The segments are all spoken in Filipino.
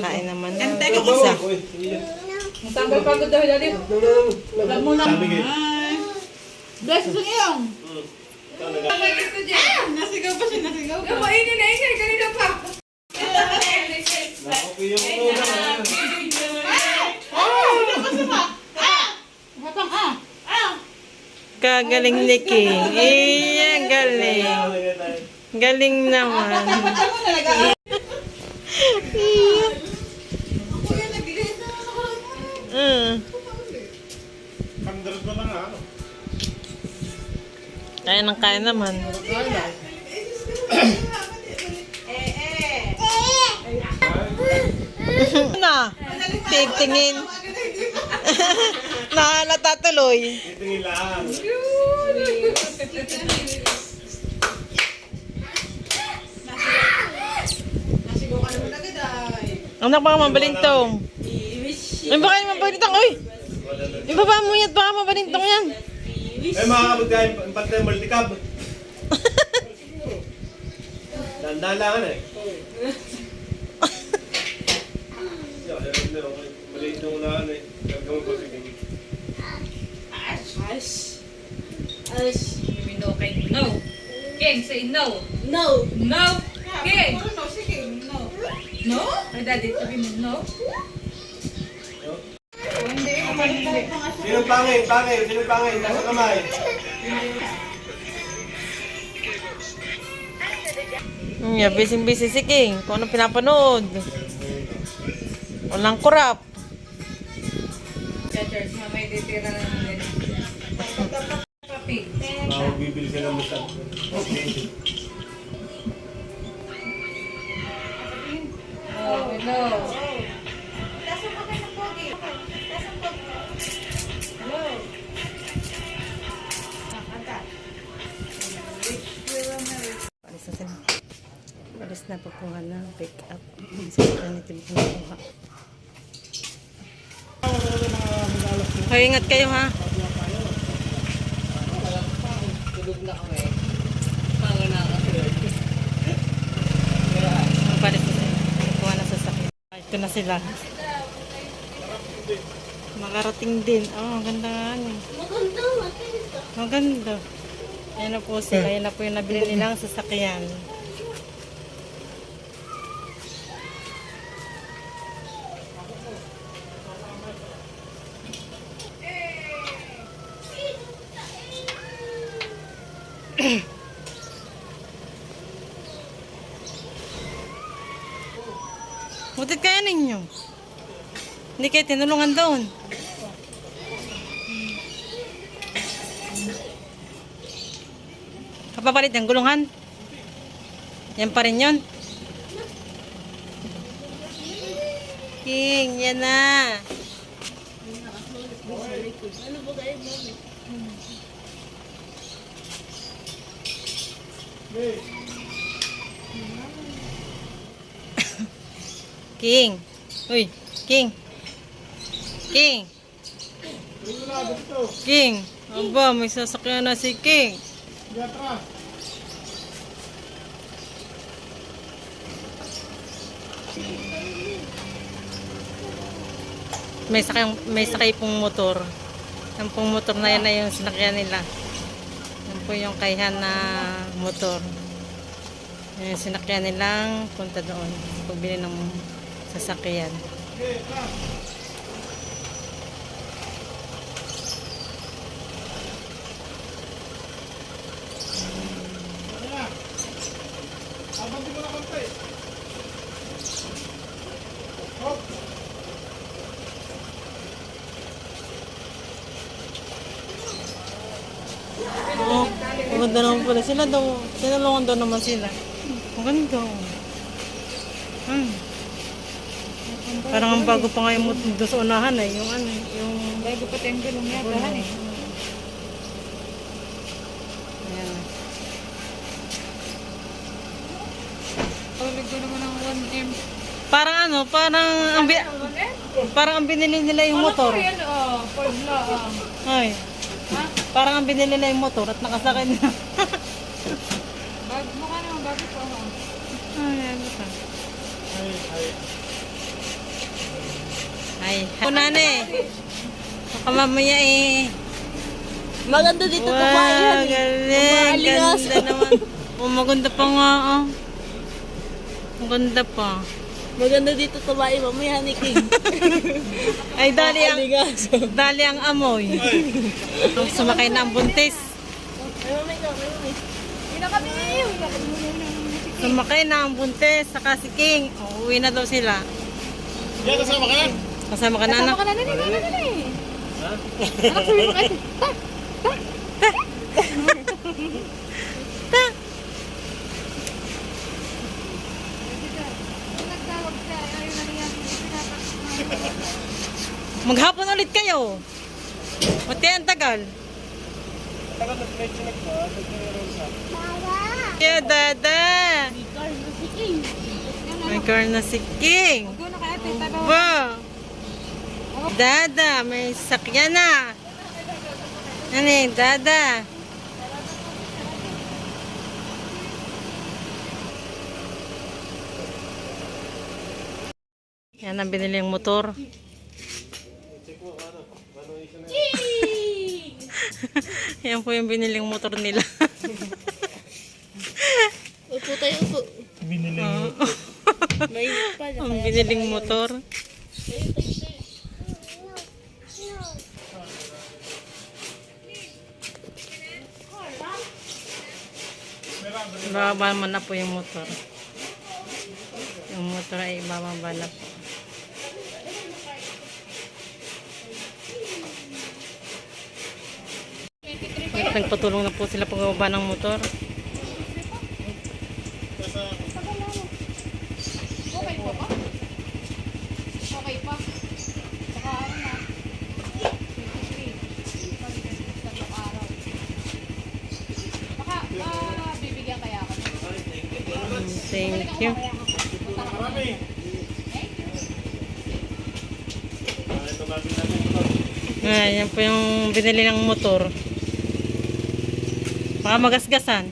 Kain naman na. Ente ka Isa. Tanggal pagod daw dali. Alam mo lang. Bless sa iyong. Nasigaw pa siya, nasigaw pa. Kapainin na ingay, kanina pa. Una. Hatang ah. Kagaling ni King. Iya, galing. Galing naman. Mo talaga. Kaya ng kaya naman. na, tingtingin. Nahalata tuloy. Titingin lang. Anak, baka mabalintong. Ay, baka mabalintong. Uy! Yung baba mo yan, baka mabalintong yan. Eh mga kabagay, pantay multicab. Dandan lang eh. Na ako. Maliit na unahan eh. Gagawin ko sige. Ash. Ash. You know, kay no. King, say no. No. No. Puro no, sige, no. No? Ay, daddy, sabi mo no. Sino pangin? Pangin? Sino pangin? Nasa kamay. Yeah, busy-busy si King. Kung ano pinapanood. Walang kurap. Church, mamay titira na ng ganyan. Papi. Ako bibili ka ng basta. Hoy, ingat kayo ha. Ito na sila. Makarating din. Oh, ang ganda nga niya. Maganda. Ayan na po sila. Ayan na po yung nabili nilang sasakyan. Butit kaya ninyo. Hindi kayo tinulungan doon. Kapapalit ng gulungan. Yan pa rin yun. King, yan na. King. Uy, King. King. King. Aba, may sasakyan na si King. May sakay, may sakay pong motor. Yan pong motor na yan na yung sinakyan nila. Yan po yung kayhan na motor. Yan yung sinakyan nilang punta doon. Pagbili ng sasakyan. Oo. Ang ganda naman pala. Sila daw, tinulungan daw naman sila. Ang ganda. Hmm. Parang ang bago pa nga yung doon sa unahan eh. Yung ano, yung... Bago pa tayong gulong yata, han eh. Ayan. Ulig ko naman ng 1M. Parang ano, parang ang, bi- 1M? parang ang binili nila yung motor. Ano yan, oh. Ford na, ah. Ay. Parang ang binili nila yung motor at nakasakay na. Bag, mukha naman bago pa, oh. Ay, ano ka. Ay, kunane. Baka mamaya eh. Maganda dito Wow, kumain eh. galing. Ganda naman. Oh, maganda pa nga oh. Maganda pa. Maganda dito tumain. Mamaya ni King. Ay, dali ang, dali ang amoy. Ang sumakay na ang buntis. Sumakay na ang buntis, saka si King. Uuwi na daw sila. Yan, kasama ka na. Kasama ka na anak. na, nani, nani, nani. Ta. Maghapon ulit kayo. Mati ang tagal. Tagal na medyo nagpa. Kaya dada. May car na si King. Ba. Dada, may sakyan na. Ano eh, dada. Yan ang binili yung motor. Yan po yung biniling motor nila. Upo tayo, upo. Binili Mainit pa. ang biniling motor. Bababa na po yung motor. Yung motor ay bababa na po. At nagpatulong na po sila pagbaba ng motor. Okay po ba? Okay pa. Saka ano na? 23. Tatlong araw. Baka, ah, bibigyan kaya ako. Thank you. Ayan po yung binili ng motor. Baka magasgasan.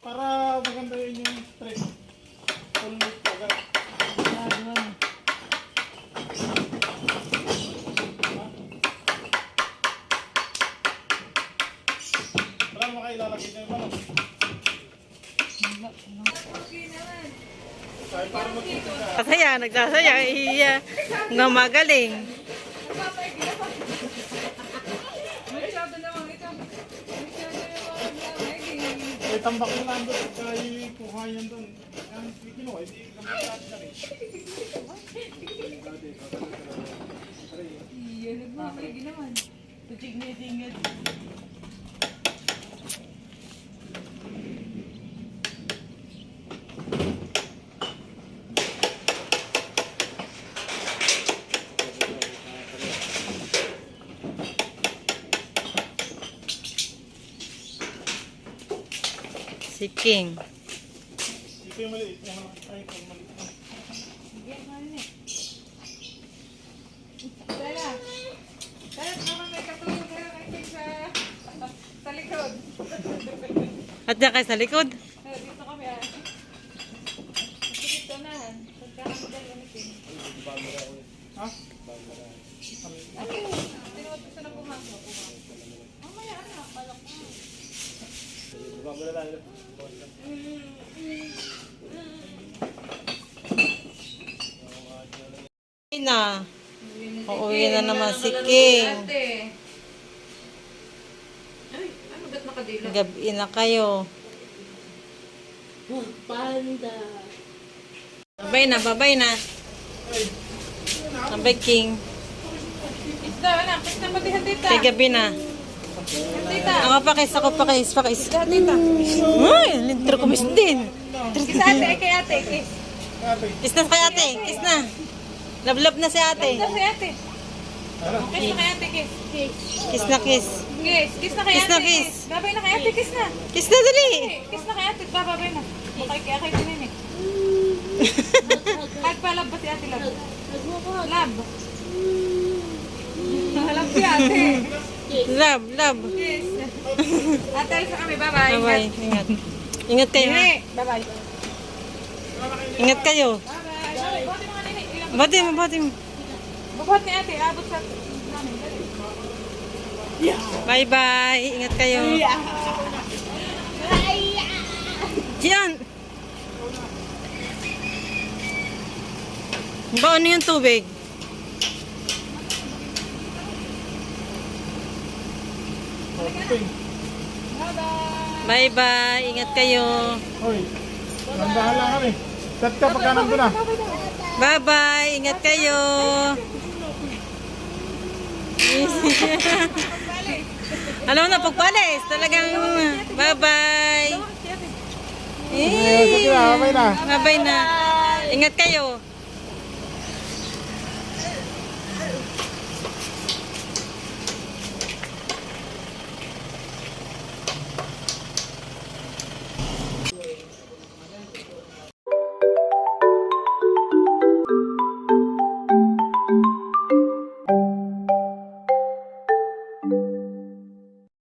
Para maganda yun yung trip. Full loop agad. Wala naman kayo ilalagay na yung ano. Kasaya, nagsasaya. Iya. Nga magaling. Ay, tambak mo lang doon. Kaya kuha yan doon. Ang kinuha, hindi gamit natin na rin. Si King. Ito yung maliit. Malaki. Ay, yung maliit. Tara. Tara, naman may katulong kayo kay sa, sa likod. At diyan kayo sa likod. Eh, Dito kami ah. Dito na. Pagkakamdal kami kin. Ha? Tinuot gusto na pumasok. Mamaya anak, balak na. Na. Uuwi na naman si King. Ay, ano ba't nakadila? Gabi na kayo. Panda. Babay na, babay na. Babay King. Isda, anak. Isda patihan tita. Kay gabi na. Tita. Ako pa kis, ako pa kis, pa kis. Ay, lintro kumis din. Kiss ate, kay ate. Kiss. Kiss na kay ate, kiss na. Love-love na si ate. Kiss na kay ate. Kiss na kay ate, kiss. Kiss na kiss. Kiss. Kiss na kay Kiss ate. na, kiss. Babay na kay ate, kiss na. Kiss na dali. Kiss na kay ate, babay na. Bakay kay kay tinin eh. Hag pa love ba si ate love? Love. Love si ate. Love, love. Kiss. Ate, sa kami, bye-bye. Bye-bye. Ingat. Ingat kayo ha. Bye-bye. Ingat kayo. Bye-bye. Bati mo, bati mo. Bubuhat ni ate. Abot sa. Bye-bye. Ingat kayo. Diyan. Ba, ano yung tubig? Okay. Bye-bye. Ingat kayo. Hoy, nandahan lang kami. Set ka pagkanan ko na. Bye-bye. Ingat kayo. Alam mo na, pagpalis. Talagang bye-bye. Eh, sige na. Bye-bye na. Ingat kayo.